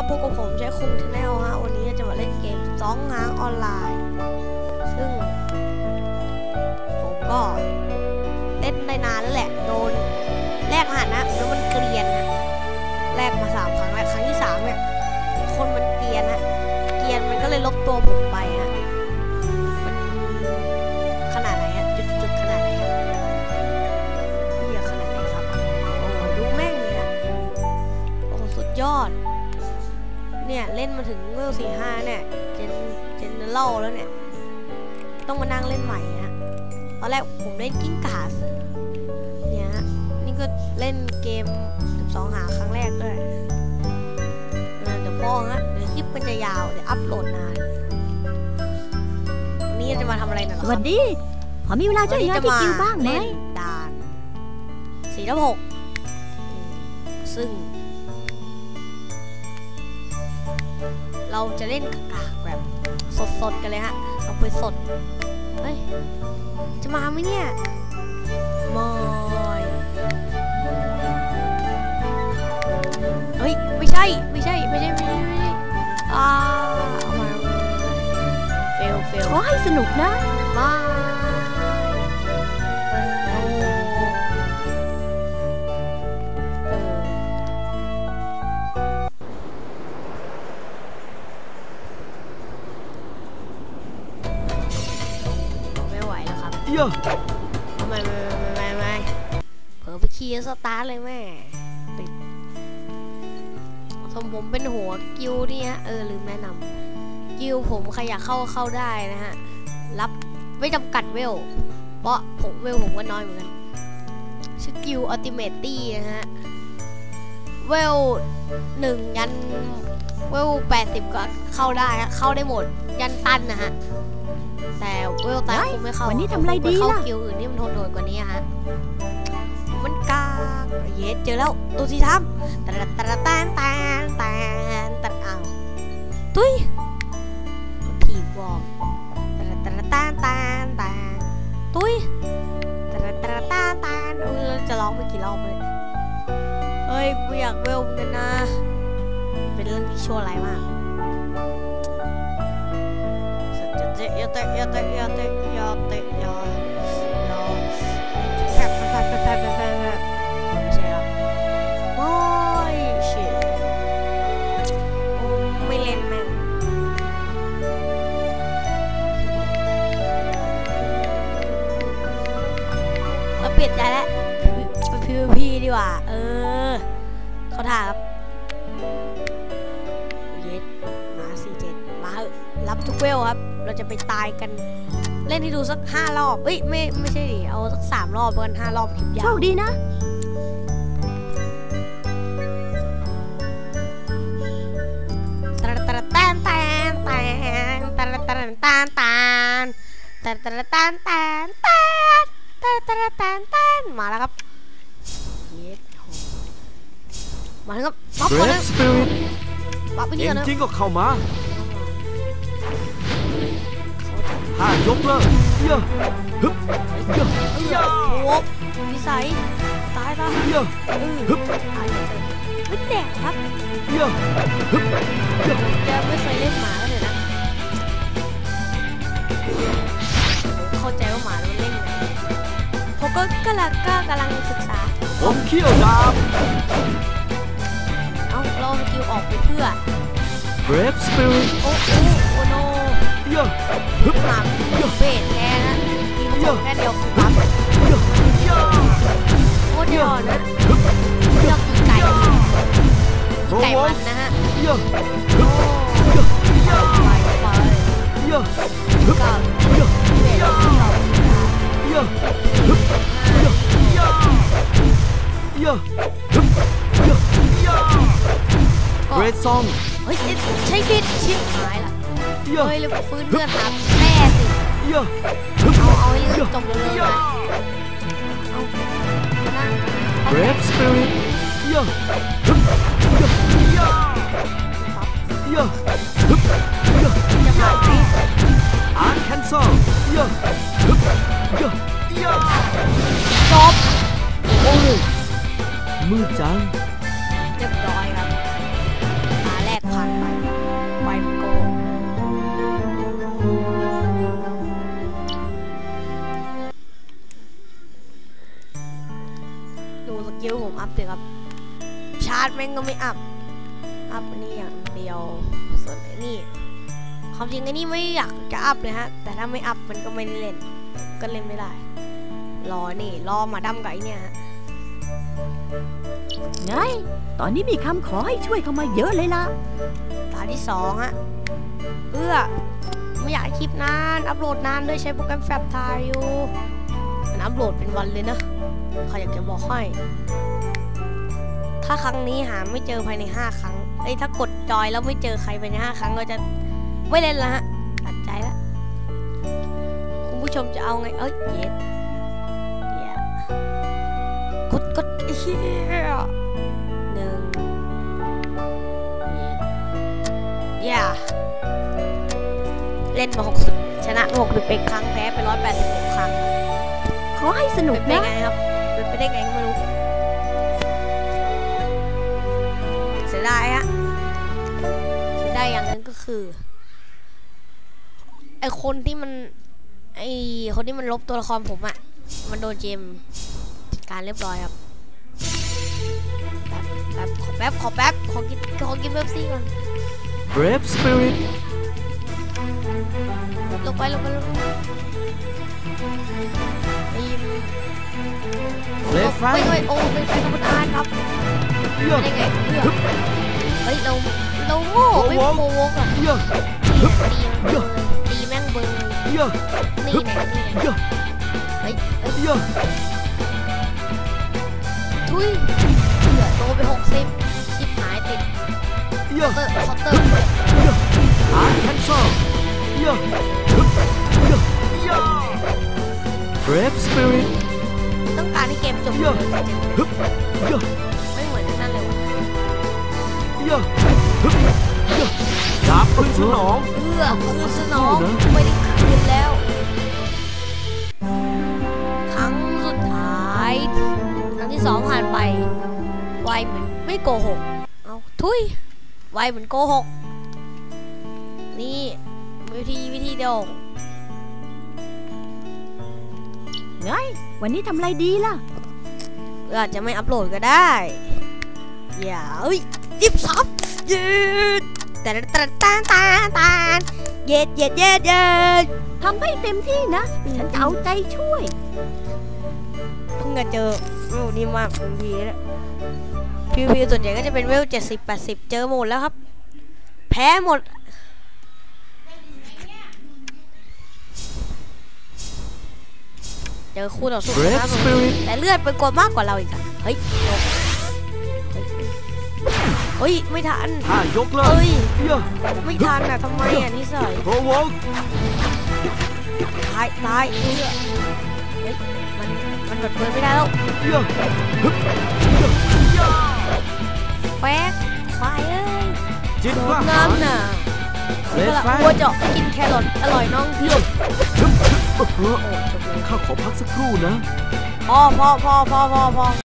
ครับพบกับผมใช้คุงชาแนลฮะวันนี้จะมาเล่นเกมสองง้างออนไลน์ ซึ่ง ผมก็เล่นได้นานแล้วแหละโดนแลกรหัสนะแล้วมันเกลียนนะแลกมาสามครั้งแล้วครั้งที่สามเนี่ยคนมันเกลียนนะเกลียนมันก็เลยลบตัวผมไปฮะ ห้าเนี่ยเจนเจนเล่าแล้วเนี่ย ต้องมานั่งเล่นใหม่ฮะตอนแรกผมเล่นกิ้งก่าเนี่ยฮะนี่ก็เล่นเกม12หาครั้งแรกด้วยเออเดี๋ยวพอฮะเดี๋ยวคลิปมันจะยาวเดี๋ยวอัพโหลดนานวันนี้เราจะมาทำอะไรนะเหรสอควัรับสดีพอมีเวลาช่วยงานที่คิวบ้างไหมเล่นด่านสี่ทับหกอืมซึ่ง เราจะเล่นกากแบบสดๆกันเลยฮะเอาไปสดเฮ้ยจะมาไหมเนี่ยมอยเฮ้ยไม่ใช่ไม่ใช่ไม่ใช่ไม่ใช่ไม่ใช่อ่าเอามาเฟลเฟลขอให้สนุกนะ ไม่ไม่ไม่ไม่ไม่เผลอไปขี่สตาร์เลยแม่ติดสมผมเป็นหัวกิวนี่ฮะเออลืมแนะนำกิวผมใครอยากเข้าเข้าได้นะฮะ รับไม่จำกัดเวล เพราะผมเวลผมก็น้อยเหมือนกัน ชื่อกิวอัลติเมตตี้นะฮะ เวลหนึ่งยันเวลแปดสิบก็เข้าได้ เข้าได้หมด ยันตันนะฮะ แต่เวลตันเฮ้ยคงไม่เข้าวันนี้ทำอะไรดีเข้าล่ะกิวอื่นที่มันโหดๆกว่านี้อะฮะ มันกากเย็ดเจอแล้วตัวที่ทำตะตะตะตานตานตานตะอ้าวตุ้ยผีบอกตะตะตานตานตานตุ้ยตะตะตานตานเออจะร้องไปกี่รอบเลยเฮ้ยกูอยากเวลเหมือนกันนะ เป็นเรื่องที่ชั่วร้ายมาก จะเตะยาเตะยาเตะยาเตะยาเตะยายาแฟบแฟบแฟบแฟบแฟบแฟบไม่ใช่ครับโอ้ย shit โอ้ไม่เล่นแม่งเราเปลี่ยนใจแล้วไป PVP ดีกว่า เออ เขาถามครับเย็ดมาสี่เจ็ดมาเหอรับทุกเวลครับ เราจะไปตายกัน เล่นให้ดูสักห้ารอบเอ้ยไม่ไม่ใช่ดิเอาสักสามรอบแล้วกันห้ารอบคลิปยาโชวคดีนะ ตะตะแตนแตนแตนตะตะแตนแตนแตนตะตะแตนแตนแตนตะตะแตนแตนมาแล้วครับเย็ดโหมาแล้วครับป๊อปเบรก่อนดนะสปิริตป๊อปไปเก่นี่งก่อนนะจริงก็เข้ามา เขาจะห้ายกเลยเยอะฮึบเยอะเออโอ้โหนิสัยตายละเยอะเออตายเลยเจอไม่แดกครับเยอะฮึบเยอะจะไม่เคยเล่นหมาแล้วเนี่ยนะเข้าใจว่าหมาแล้วมันเล่นยังไงผมก็กำลังก็กำลังศึกษาผมเขี้ยวดาบเอาเราสกิลออกไปเพื่อเบรดสปิริตโอ้โอ้โอ้โนเยอะ ฮึบหมาเบสแท้นะมีผสมแค่เดียวคือปั๊บเยอะเยอะโคตรยอดนะฮึบ เลือกกินไก่โรไก่วอมัลนนะฮะเยอะโอ้เยอะเยอะไปไปเยอะฮึบกับเยอะเบสเราเยอะฮึบเยอะเยอะเยอะฮึบเยอะเยอะก็เบรดซองเฮ้ยใช้บิดชิบหายละเยอะเฮ้ยเลยฟื้นเพื่อนหาแม่สิเยอะฮึบเอาเอาให้จบเร็วๆเยนะอะเอานั่งเบรดสปิริตเยอะฮึบเยอะเยอะเยอะฮึบเยอะจะผ่านไหมอ่านแคนเซิลเยอะฮึบเยอะเยอะจบโอ้มืดจังเรียบร้อย แม่งก็ไม่อัพ อัพอันนี่อย่างเดียว ส่วนไอ้นี่ความจริงไอ้นี่ไม่อยากจะอัพเลยฮะ แต่ถ้าไม่อัพมันก็ไม่ได้เล่น ก็เล่นไม่ได้ รอนี่ รอมาดำกับไอ้เนี่ยฮะไงตอนนี้มีคำขอให้ช่วยเข้ามาเยอะเลยล่ะ ตาที่สองฮะเอื้อไม่อยากให้คลิปนาน อัพโหลดนานด้วยใช้โปรแกรมแฟบถ่ายอยู่ มันอัพโหลดเป็นวันเลยนะ ใครอยากจะบอกให้ถ้าครั้งนี้หาไม่เจอภายใน 5 ครั้งเอ้ยถ้ากดจอยแล้วไม่เจอใครภายใน 5 ครั้งก็จะไม่เล่นแล้วฮะตัดใจแล้วคุณผู้ชมจะเอาไงเอ้ยเย็ดเดี๋ยวกดกดเฮียหนึ่งเย็ดอย่าเล่นมา 60 ชนะมา61ครั้งแพ้ไป 186 ครั้งขอให้สนุกเป็นไปนะไงครับ เป็นไปได้ไงก็ไม่รู้เสียดายฮะเสียดายอย่างนึงก็คือไอคนที่มันไอคนที่มันลบตัวละครผมอะมันโดนเจมการเรียบร้อยครับแป๊บแป๊บขอแป๊บขอแป๊บขอกินขอกินเบปซี่ก่อน Brave Spirit ลงไปลงไปลงไปนี่ Brave ไม่ Fire ไม่โอ้เป็นแฟนธรรมดาครับเยี่ยมได้ไงเพื่อเฮ้ Brave Spirit ต้องการให้เกมจบเยี่เลยยมจริงฮึบเยี่ยมๆไม่เหมือนนั่นเลยว่ะเยี่ยมฮึบเยี่ยมดาบคืนสนอง เอื้อคืนสนองไม่ได้คืนแล้ว ครั้งสุดท้ายครั้งที่สองผ่านไป ไวเหมือนไม่โกหก เอาทุย ไวเหมือนโกหก นี่วิธีวิธีเดียว ไง วันนี้ทำอะไรดีล่ะ อาจจะไม่อัพโหลดก็ได้ อย่าเอ้ยยิบซับยืดแต่แต่ตานตานตานเย็ดเย็ดเย็ดเย็ดทำให้เต็มที่นะ ฉันจะเอาใจช่วย เพิ่งจะเจอเวนี้มากบางทีแล้วพีพีส่วนใหญ่ก็จะเป็นเวลเจ็ดสิบแปดสิบเจอหมดแล้วครับ แพ้หมด เจอคู่ต่อสู้ Brave นะ Spirit แต่เลือดไปกว่ามากกว่าเราอีกอะเฮ้ยโดนเฮ้ยเฮ้ยไม่ทันท่ายกเลิกเฮ้ยเยี่ยมไม่ทันอะทำไมอะนิสัยโปรวงตายตายเอื้อเฮ้ยมันมันกดเปิดไม่ได้แล้วเยี่ยมฮึบเยี่ยมเยี่ยมแป๊กควายเอ้ยจิตโดกล้านหาญน้ำน่ะเรเวดลาไฟวัวเจาะกินแครอทอร่อยน้องพี่ ข้าขอพักสักครู่นะ พ่อพ่อพ่อพ่อพอพอ